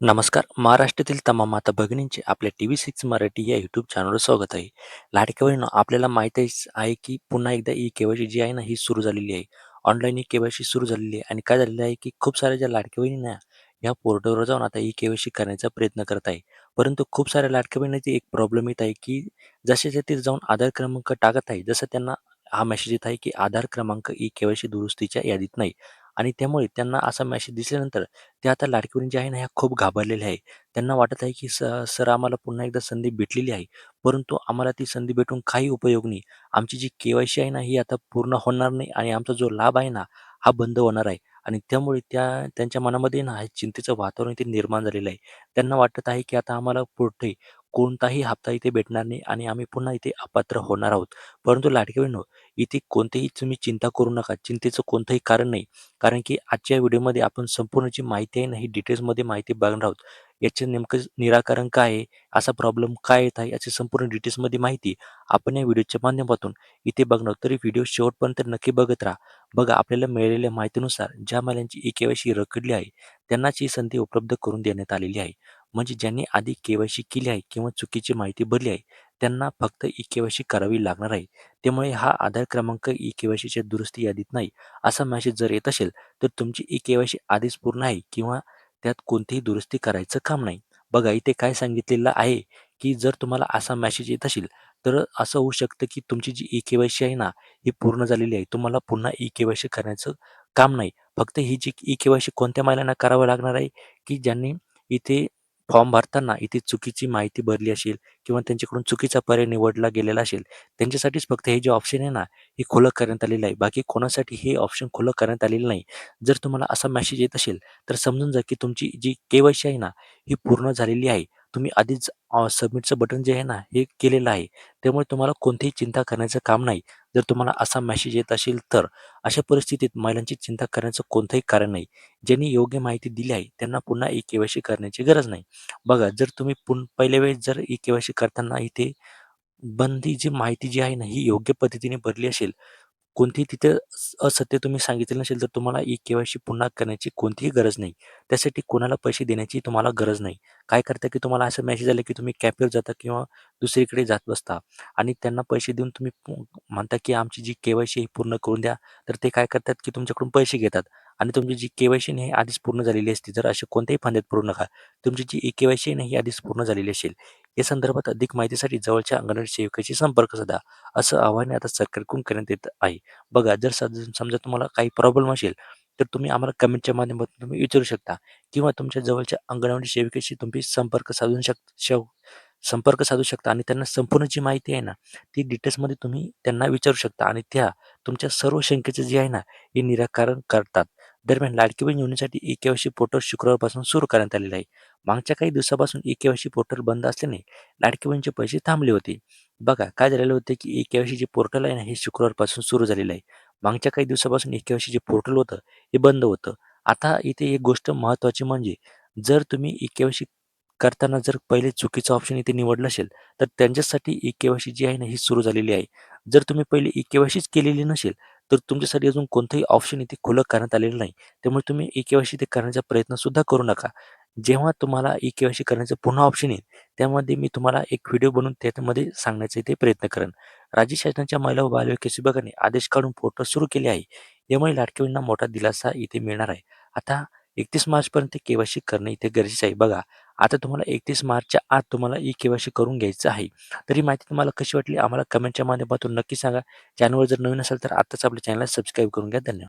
नमस्कार. महाराष्ट्रातील तमाम माता भगिनींचे आपल्या टी व्ही सिक्स मराठी या यूट्यूब चॅनलवर स्वागत आहे. लाडक्या बहिणींनो आपल्याला माहितीच आहे की पुन्हा एकदा ई केवायसी जी आहे ना ही सुरू झालेली आहे. ऑनलाईन ई केवायसी सी सुरू झालेली आहे आणि काय झालेलं आहे की खूप साऱ्या ज्या लाडक्या बहिणींना या पोर्टलवर जाऊन आता ई के वाय सी करण्याचा प्रयत्न करत आहे. परंतु खूप साऱ्या लाडक्या बहिणींची एक प्रॉब्लेम येत आहे की जसे ते तिथे जाऊन आधार क्रमांक टाकत आहे जसं त्यांना हा मेसेज येत आहे की आधार क्रमांक ई के वाय सी दुरुस्तीच्या यादीत नाही. आणि त्यामुळे त्यांना असा मॅसेज दिसल्यानंतर ते आता लाडकी बहीण जे आहे ना, ह्या खूप घाबरलेल्या आहे. त्यांना वाटत आहे, की "स सर आम्हाला पुन्हा एकदा संधी भेटलेली आहे, परंतु आम्हाला ती संधी भेटून काही उपयोग नाही. आमची जी के-वाय-सी आहे ना, ही आता पूर्ण होणार नाही आणि आमचा जो लाभ आहे ना, हा बंद होणार आहे." आणि त्यामुळे त्या त्यांच्या मनामध्ये ना, चिंतेचं वातावरण इथे निर्माण झालेलं आहे. त्यांना वाटत आहे, की आता आम्हाला पुढे कोणताही हप्ता इथे भेटणार नाही आणि आम्ही पुन्हा इथे अपात्र होणार आहोत. परंतु लाडकी बहिणींनो, हो, इथे कोणतेही तुम्ही चिंता करू नका. चिंतेचं कोणतंही कारण नाही. कारण की आजच्या व्हिडिओमध्ये आपण संपूर्ण जी माहिती आहे ना, ही डिटेल्समध्ये माहिती बघणार आहोत. याचे नेमकं निराकरण काय आहे? असा प्रॉब्लेम काय येत आहे? याची संपूर्ण डिटेल्समध्ये माहिती आपण या व्हिडिओच्या माध्यमातून इथे बघणार आहोत. तरी व्हिडिओ शेवटपर्यंत नक्की बघत राहा. बघा, आपल्याला मिळालेल्या माहितीनुसार ज्या महिलांची ई-के-वाय-सी रखडली आहे, त्यांनाच ही संधी उपलब्ध करून देण्यात आलेली आहे. म्हणजे ज्यांनी आधी के-वाय-सी केली आहे किंवा चुकीची माहिती भरली आहे, त्यांना फक्त ई केवायसी करावी लागणार आहे. त्यामुळे हा आधार क्रमांक ई केवायसीच्या दुरुस्ती यादीत नाही, असा मेसेज जर येत असेल, तर तुमची ई केवायसी आधीच पूर्ण आहे किंवा त्यात कोणतीही दुरुस्ती करायचं काम नाही. बघा इथे काय सांगितलेलं आहे, की जर तुम्हाला असा मेसेज येत असेल, तर असं होऊ शकतं, की तुमची जी ई केवायसी आहे ना, ही पूर्ण झालेली आहे. तुम्हाला पुन्हा ई केवायसी करण्याचं काम नाही. फक्त ही जी ई केवायसी कोणत्या महिलांना करावं लागणार आहे, की ज्यांनी इथे फॉर्म भरताना इथे चुकीची माहिती भरली असेल किंवा त्यांच्याकडून चुकीचा पर्याय निवडला गेलेला असेल, त्यांच्यासाठीच फक्त हे जे ऑप्शन आहे ना, हे खुलं करण्यात आलेलं आहे. बाकी कोणासाठी हे ऑप्शन खुलं करण्यात आलेलं नाही. जर तुम्हाला असा मेसेज येत असेल, तर समजून जा की तुमची जी के-वाय-सी आहे ना, ही पूर्ण झालेली आहे. तुम्ही आधीच सबमिटचं बटन जे आहे ना, हे केलेलं आहे. त्यामुळे तुम्हाला कोणतीही चिंता करण्याचं काम नाही. जर तुम्हाला असा मेसेज येत असेल तर. अशा परिस्थितीत महिलांची चिंता करण्याचं कोणतंही कारण नाही. ज्यांनी योग्य माहिती दिली आहे, त्यांना पुन्हा ई-केवायसी करण्याची गरज नाही. बघा, जर तुम्ही पुन पहिल्या वेळेस जर ई-केवायसी करताना इथे बंदी जी माहिती जी आहे ना, ही योग्य पद्धतीने भरली असेल, कोणतीही तिथे असत्य तुम्ही सांगितलं नसेल, तर तुम्हाला ई-के-वाय-सी पुन्हा करण्याची कोणतीही गरज नाही. त्यासाठी कोणाला पैसे देण्याची तुम्हाला गरज नाही. काय करता, की तुम्हाला असं मेसेज आलं की तुम्ही कॅफेवर जाता किंवा दुसरीकडे जात बसता आणि त्यांना पैसे देऊन तुम्ही म्हणता, की आमची जी के-वाय-सी पूर्ण करून द्या. तर ते काय करतात, की तुमच्याकडून पैसे घेतात आणि तुमची जी के-वाय-सी नाही आधीच पूर्ण झालेली असते. जर असे कोणत्याही फांद्यात पूर्ण नका. तुमची जी ई-के-वाय-सी नाही आधीच पूर्ण झालेली असेल. या संदर्भात अधिक माहितीसाठी जवळच्या अंगणवाडी सेविकेशी संपर्क साधा, असं आवाहन आता सरकारकडून करण्यात येत आहे. बघा, जर समजा तुम्हाला काही प्रॉब्लेम असेल, तर तुम्ही आम्हाला कमेंटच्या माध्यमातून तुम्ही विचारू शकता किंवा तुमच्या जवळच्या अंगणवाडी सेविकेशी तुम्ही संपर्क साधू शक शव संपर्क साधू शकता आणि त्यांना संपूर्ण जी माहिती आहे ना, ती डिटेल्समध्ये तुम्ही त्यांना विचारू शकता आणि त्या तुमच्या सर्व शंकेचे जे आहे ना, हे निराकरण करतात. दरम्यान लाडकी बहीण योजनेसाठी ई केवायसी पोर्टल शुक्रवारपासून सुरू करण्यात आलेलं आहे. मागच्या काही दिवसापासून ई केवायसी पोर्टल बंद असल्याने लाडकी बहिणीचे पैसे थांबले होते. बघा काय झालेलं होतं, की ई केवायसी जे पोर्टल आहे ना, हे शुक्रवारपासून सुरू झालेलं आहे. मागच्या काही दिवसापासून ई केवायसी जे पोर्टल होतं, हे बंद होतं. आता इथे एक गोष्ट महत्त्वाची म्हणजे जर तुम्ही ई केवायसी करताना जर पहिले चुकीचं ऑप्शन इथे निवडलं असेल, तर त्यांच्यासाठी ई केवायसी जी आहे ना, ही सुरू झालेली आहे. जर तुम्ही पहिले ई केवायसीच केलेली नसेल, तर तुमच्यासाठी अजून कोणतंही ऑप्शन इथे खुलं करण्यात आलेलं नाही. त्यामुळे तुम्ही ई के-वाय-सी ते करण्याचा प्रयत्नसुद्धा करू नका. जेव्हा तुम्हाला ई के-वाय-सी करण्याचं पुन्हा ऑप्शन येईल, त्यामध्ये मी तुम्हाला एक व्हिडिओ बनवून त्यामध्ये सांगण्याचा इथे प्रयत्न करेन. राज्य शासनाच्या महिला व बालविकास विभागाने आदेश काढून पोर्टल सुरू केले आहे. यामुळे लाडकी बहिणींना मोठा दिलासा इथे मिळणार आहे. आता 31 मार्चपर्यंत के-वाय-सी करणं इथे गरजेचं आहे. बघा, आता तुम्हाला 31 मार्चच्या आत तुम्हाला ई के-वाय-सी करून घ्यायचं आहे. तर ही माहिती तुम्हाला कशी वाटली आम्हाला कमेंटच्या माध्यमातून नक्की सांगा. चॅनलवर जर नवीन असेल तर आत्ताच आपल्या चॅनलला सबस्क्राईब करून घ्या. धन्यवाद.